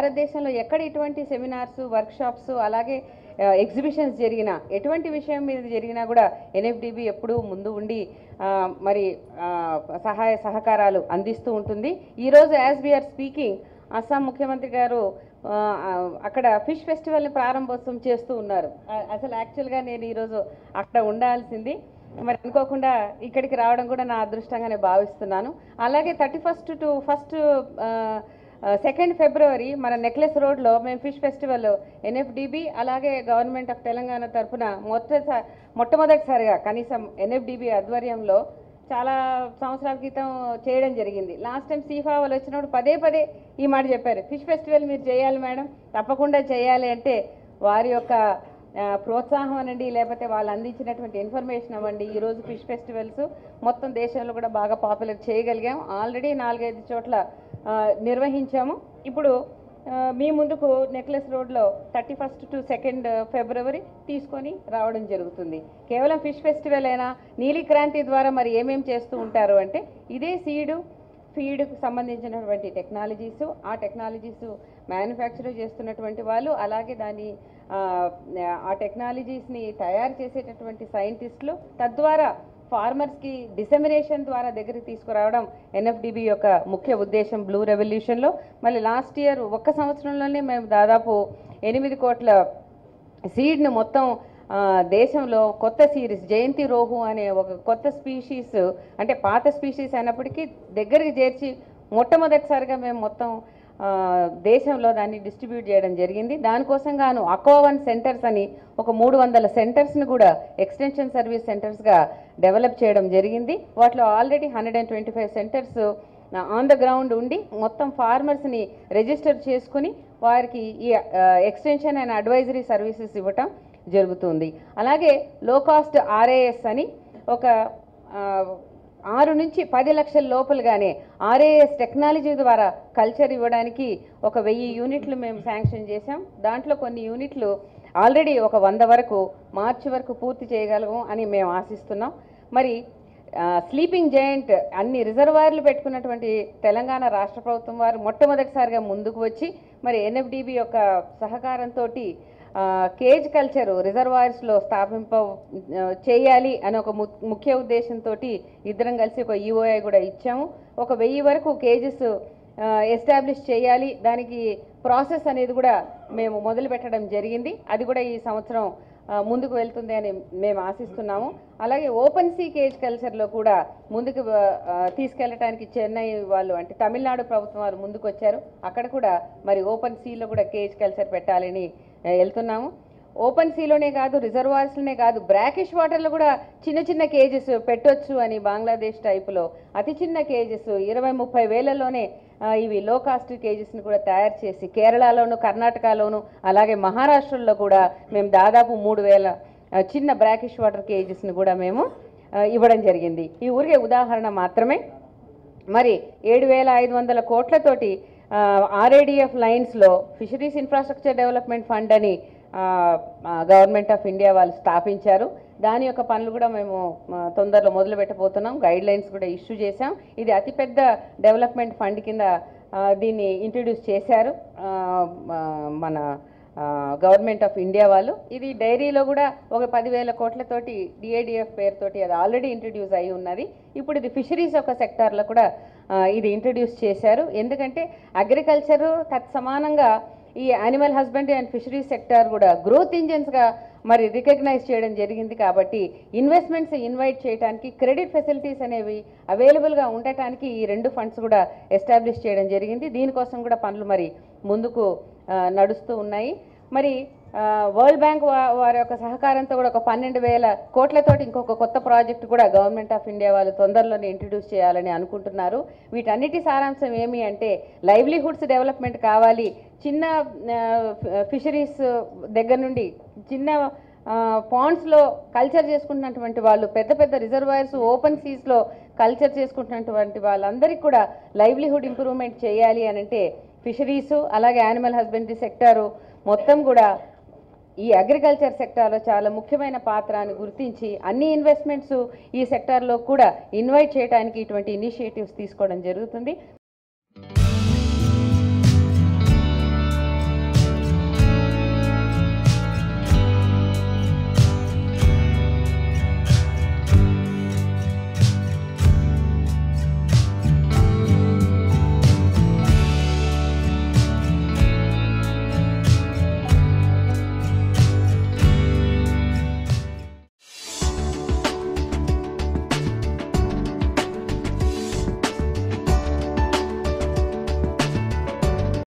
భారతదేశంలో ఎక్కడ ఇటువంటి సెమినార్స్ వర్క్షాప్స్ అలాగే ఎగ్జిబిషన్స్ జరిగినా ఎటువంటి విషయం మీద జరిగినా కూడా ఎన్ఎఫ్డిబి ఎప్పుడూ ముందు ఉండి మరి సహాయ సహకారాలు అందిస్తూ ఉంటుంది. ఈరోజు యాజ్ వీఆర్ స్పీకింగ్ అస్సాం ముఖ్యమంత్రి గారు అక్కడ ఫిష్ ఫెస్టివల్ని ప్రారంభోత్సవం చేస్తూ ఉన్నారు. అసలు యాక్చువల్గా నేను ఈరోజు అక్కడ ఉండాల్సింది. మరి అనుకోకుండా ఇక్కడికి రావడం కూడా నా అదృష్టంగానే భావిస్తున్నాను. అలాగే thirty first to first second February మన నెక్లెస్ రోడ్లో మేము ఫిష్ ఫెస్టివల్ ఎన్ఎఫ్డిబి అలాగే గవర్నమెంట్ ఆఫ్ తెలంగాణ తరఫున మొట్టసారి మొట్టమొదటిసారిగా కనీసం ఎన్ఎఫ్డిబి ఆధ్వర్యంలో చాలా సంవత్సరాల క్రితం చేయడం జరిగింది. లాస్ట్ టైం సీఫా వాళ్ళు వచ్చినప్పుడు పదే పదే ఈ మాట చెప్పారు. ఫిష్ ఫెస్టివల్ మీరు చేయాలి మేడం తప్పకుండా చేయాలి అంటే వారి యొక్క ప్రోత్సాహం అనండి లేకపోతే వాళ్ళు అందించినటువంటి ఇన్ఫర్మేషన్ అవ్వండి. ఈరోజు ఫిష్ ఫెస్టివల్స్ మొత్తం దేశంలో కూడా బాగా పాపులర్ చేయగలిగాం. ఆల్రెడీ నాలుగైదు చోట్ల నిర్వహించాము. ఇప్పుడు మీ ముందుకు నెక్లెస్ రోడ్లో thirty first to second February తీసుకొని రావడం జరుగుతుంది. కేవలం ఫిష్ ఫెస్టివల్ అయినా నీలి క్రాంతి ద్వారా మరి ఏమేమి చేస్తూ ఉంటారు అంటే ఇదే సీడు ఫీడ్కు సంబంధించినటువంటి టెక్నాలజీస్ ఆ టెక్నాలజీస్ మ్యానుఫ్యాక్చర్ చేస్తున్నటువంటి వాళ్ళు అలాగే దాని ఆ, ఆ టెక్నాలజీస్ని తయారు చేసేటటువంటి సైంటిస్టులు తద్వారా ఫార్మర్స్కి డిసెమినేషన్ ద్వారా దగ్గరికి తీసుకురావడం ఎన్ఎఫ్డిబి యొక్క ముఖ్య ఉద్దేశం బ్లూ రెవల్యూషన్లో మళ్ళీ లాస్ట్ ఇయర్ ఒక్క సంవత్సరంలోనే మేము దాదాపు ఎనిమిది కోట్ల సీడ్ను మొత్తం దేశంలో కొత్త సిరీస్ జయంతి రోహు అనే ఒక కొత్త స్పీషీస్ అంటే పాత స్పీషీస్ అయినప్పటికీ దగ్గరికి చేర్చి మొట్టమొదటిసారిగా మేము మొత్తం దేశంలో దాన్ని డిస్ట్రిబ్యూట్ చేయడం జరిగింది. దానికోసం గాను అకోవన్ సెంటర్స్ అని ఒక మూడు వందల సెంటర్స్ని కూడా ఎక్స్టెన్షన్ సర్వీస్ సెంటర్స్గా డెవలప్ చేయడం జరిగింది. వాటిలో already hundred and twenty five centres on the ground ఉండి మొత్తం ఫార్మర్స్ని రిజిస్టర్ చేసుకుని వారికి ఈ ఎక్స్టెన్షన్ అండ్ అడ్వైజరీ సర్వీసెస్ ఇవ్వటం జరుగుతుంది. అలాగే లో కాస్ట్ ఆర్ఏఎస్ అని ఒక ఆరు నుంచి పది లక్షల లోపలగానే ఆర్ఏఎస్ టెక్నాలజీ ద్వారా కల్చర్ ఇవ్వడానికి ఒక వెయ్యి యూనిట్లు మేము శాంక్షన్ చేశాం. దాంట్లో కొన్ని యూనిట్లు ఆల్రెడీ ఒక వంద వరకు మార్చి వరకు పూర్తి చేయగలము అని మేము ఆశిస్తున్నాం. మరి స్లీపింగ్ జాయింట్ అన్ని రిజర్వాయర్లు పెట్టుకున్నటువంటి తెలంగాణ రాష్ట్ర ప్రభుత్వం వారు మొట్టమొదటిసారిగా ముందుకు వచ్చి మరి ఎన్ఎఫ్డిబి యొక్క సహకారంతో కేజ్ కల్చరు రిజర్వాయర్స్లో స్థాపింప చేయాలి అనే ఒక ము- ముఖ్య ఉద్దేశంతో ఇద్దరం కలిసి ఒక ఈఓఐ కూడా ఇచ్చాము. ఒక వెయ్యి వరకు కేజెస్ ఎస్టాబ్లిష్ చేయాలి. దానికి ప్రాసెస్ అనేది కూడా మేము మొదలు పెట్టడం జరిగింది. అది కూడా ఈ సంవత్సరం ముందుకు వెళ్తుంది అని మేము ఆశిస్తున్నాము. అలాగే ఓపెన్ సీ కేజ్ కల్చర్లో కూడా ముందుకు తీసుకెళ్ళటానికి చెన్నై వాళ్ళు అంటే తమిళనాడు ప్రభుత్వం వారు ముందుకు వచ్చారు అక్కడ కూడా మరి ఓపెన్ సీలో కూడా కేజ్ కల్చర్ పెట్టాలని వెళ్తున్నాము. ఓపెన్ సీలోనే కాదు రిజర్వాయర్స్లోనే కాదు బ్రాకిష్ వాటర్లో కూడా చిన్న చిన్న కేజెస్ పెట్టొచ్చు అని బంగ్లాదేశ్ టైపులో అతి చిన్న కేజెస్ ఇరవై ముప్పై వేలలోనే ఇవి లో కాస్ట్ కేజెస్ని కూడా తయారు చేసి కేరళలోను కర్ణాటకలోను అలాగే మహారాష్ట్రలో కూడా మేము దాదాపు మూడు వేల చిన్న బ్రాకిష్ వాటర్ కేజెస్ని కూడా మేము ఇవ్వడం జరిగింది. ఈ ఊరికే ఉదాహరణ మాత్రమే. మరి ఏడు వేల ఐదు వందల కోట్లతోటి ఆర్ఏడిఎఫ్ లైన్స్లో ఫిషరీస్ ఇన్ఫ్రాస్ట్రక్చర్ డెవలప్మెంట్ ఫండ్ అని గవర్నమెంట్ ఆఫ్ ఇండియా వాళ్ళు స్థాపించారు. దాని యొక్క పనులు కూడా మేము తొందరలో మొదలు పెట్టబోతున్నాం. గైడ్ లైన్స్ కూడా ఇష్యూ చేశాం. ఇది అతిపెద్ద డెవలప్మెంట్ ఫండ్ కింద దీన్ని ఇంట్రడ్యూస్ చేశారు. మన గవర్నమెంట్ ఆఫ్ ఇండియా వాళ్ళు. ఇది డైరీలో కూడా ఒక పదివేల కోట్లతోటి డిఏడిఎఫ్ పేరుతోటి అది ఆల్రెడీ ఇంట్రడ్యూస్ అయి ఉన్నది. ఇప్పుడు ఇది ఫిషరీస్ ఒక సెక్టార్లో కూడా ఇది ఇంట్రడ్యూస్ చేశారు. ఎందుకంటే అగ్రికల్చర్ తత్సమానంగా ఈ animal husbandry and fisheries sector కూడా గ్రోత్ ఇంజన్స్గా మరి రికగ్నైజ్ చేయడం జరిగింది కాబట్టి ఇన్వెస్ట్మెంట్స్ ఇన్వైట్ చేయడానికి క్రెడిట్ ఫెసిలిటీస్ అనేవి అవైలబుల్గా ఉండటానికి ఈ రెండు ఫండ్స్ కూడా ఎస్టాబ్లిష్ చేయడం జరిగింది. దీనికోసం కూడా పనులు మరి ముందుకు నడుస్తూ ఉన్నాయి. మరి వరల్డ్ బ్యాంక్ వారి యొక్క సహకారంతో కూడా ఒక పన్నెండు వేల కోట్లతోటి ఇంకొక కొత్త ప్రాజెక్ట్ కూడా గవర్నమెంట్ ఆఫ్ ఇండియా వాళ్ళు తొందరలోనే ఇంట్రడ్యూస్ చేయాలని అనుకుంటున్నారు. వీటన్నిటి సారాంశం ఏమి అంటే లైవ్లీహుడ్స్ డెవలప్మెంట్ కావాలి. చిన్న ఫిషరీస్ దగ్గర నుండి చిన్న పాండ్స్లో కల్చర్ చేసుకుంటున్నటువంటి వాళ్ళు పెద్ద పెద్ద రిజర్వాయర్స్ ఓపెన్ సీస్లో కల్చర్ చేసుకుంటున్నటువంటి వాళ్ళందరికీ కూడా లైవ్లీహుడ్ ఇంప్రూవ్మెంట్ చేయాలి అని అంటే ఫిషరీస్ అలాగే యానిమల్ హస్బెండరీ సెక్టారు మొత్తం కూడా ఈ అగ్రికల్చర్ సెక్టార్లో చాలా ముఖ్యమైన పాత్ర అని గుర్తించి అన్ని ఇన్వెస్ట్మెంట్స్ ఈ సెక్టార్లో కూడా ఇన్వైట్ చేయడానికి ఇటువంటి ఇనిషియేటివ్స్ తీసుకోవడం జరుగుతుంది.